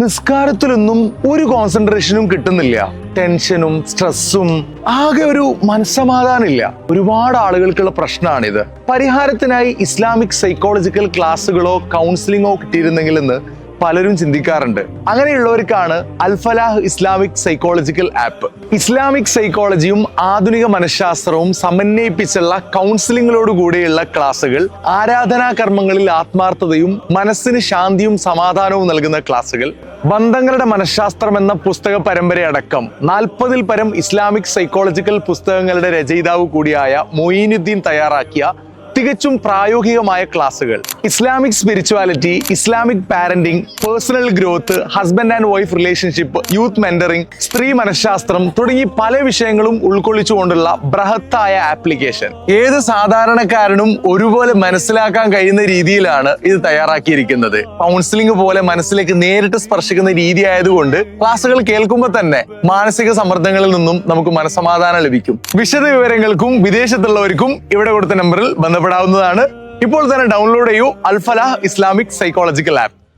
നിസ്കാരത്തിലൊന്നും ഒരു കോൺസെൻട്രേഷനും കിട്ടുന്നില്ല. ടെൻഷനും സ്ട്രെസ്സും ആകെ ഒരു മനസ്സമാധാനമില്ല. ഒരുപാട് ആളുകൾക്കുള്ള പ്രശ്നമാണിത്. പരിഹാരത്തിനായി ഇസ്ലാമിക് സൈക്കോളജിക്കൽ ക്ലാസ്സുകളോ കൗൺസിലിങ്ങോ കിട്ടിയിരുന്നെങ്കിൽ എന്ന് പലരും ചിന്തിക്കാറുണ്ട്. അങ്ങനെയുള്ളവർക്കാണ് Alfalah Islamic psychological app Islamic സൈക്കോളജിയും ആധുനിക മനഃശാസ്ത്രവും സമന്വയിപ്പിച്ചുള്ള കൗൺസിലിങ്ങിലോട് കൂടിയുള്ള ക്ലാസ്സുകൾ ആരാധനാ കർമ്മങ്ങളിൽ ആത്മാർത്ഥതയും മനസ്സിന് ശാന്തിയും സമാധാനവും നൽകുന്ന ക്ലാസ്സുകൾ ബന്ധങ്ങളുടെ മനഃശാസ്ത്രം എന്ന പുസ്തക പരമ്പരയടക്കം നാൽപ്പതിൽ പരം ഇസ്ലാമിക് സൈക്കോളജിക്കൽ പുസ്തകങ്ങളുടെ രചയിതാവ് കൂടിയായ മൊയ്നുദ്ദീൻ തയ്യാറാക്കിയ തികച്ചും പ്രായോഗികമായ ക്ലാസ്സുകൾ. Islamic spirituality Islamic parenting personal growth husband and wife relationship youth mentoring സ്ത്രീ മനഃശാസ്ത്രം തുടങ്ങി പല വിഷയങ്ങളും ഉൾക്കൊള്ളിച്ചുകൊണ്ടുള്ള ബൃഹത്തായ ആപ്ലിക്കേഷൻ ഏത് സാധാരണക്കാരനും ഒരുപോലെ മനസ്സിലാക്കാൻ കഴിയുന്ന രീതിയിലാണ് ഇത് തയ്യാറാക്കിയിരിക്കുന്നത്. കൗൺസിലിംഗ് പോലെ മനസ്സിലേക്ക് നേരിട്ട് സ്പർശിക്കുന്ന രീതി ആയതുകൊണ്ട് ക്ലാസ്സുകൾ കേൾക്കുമ്പോൾ തന്നെ മാനസിക സമ്മർദ്ദങ്ങളിൽ നിന്നും നമുക്ക് മനസ്സമാധാനം ലഭിക്കും. വിശദ വിവരങ്ങൾക്കും വിദേശത്തുള്ളവർക്കും ഇവിടെ കൊടുത്ത നമ്പറിൽ ബന്ധപ്പെടാവുന്നതാണ് ഇപ്പോൾ തന്നെ ഡൗൺലോഡ് ചെയ്യൂ അൽഫലാഹ് ഇസ്ലാമിക് സൈക്കോളജിക്കൽ ആപ്പ്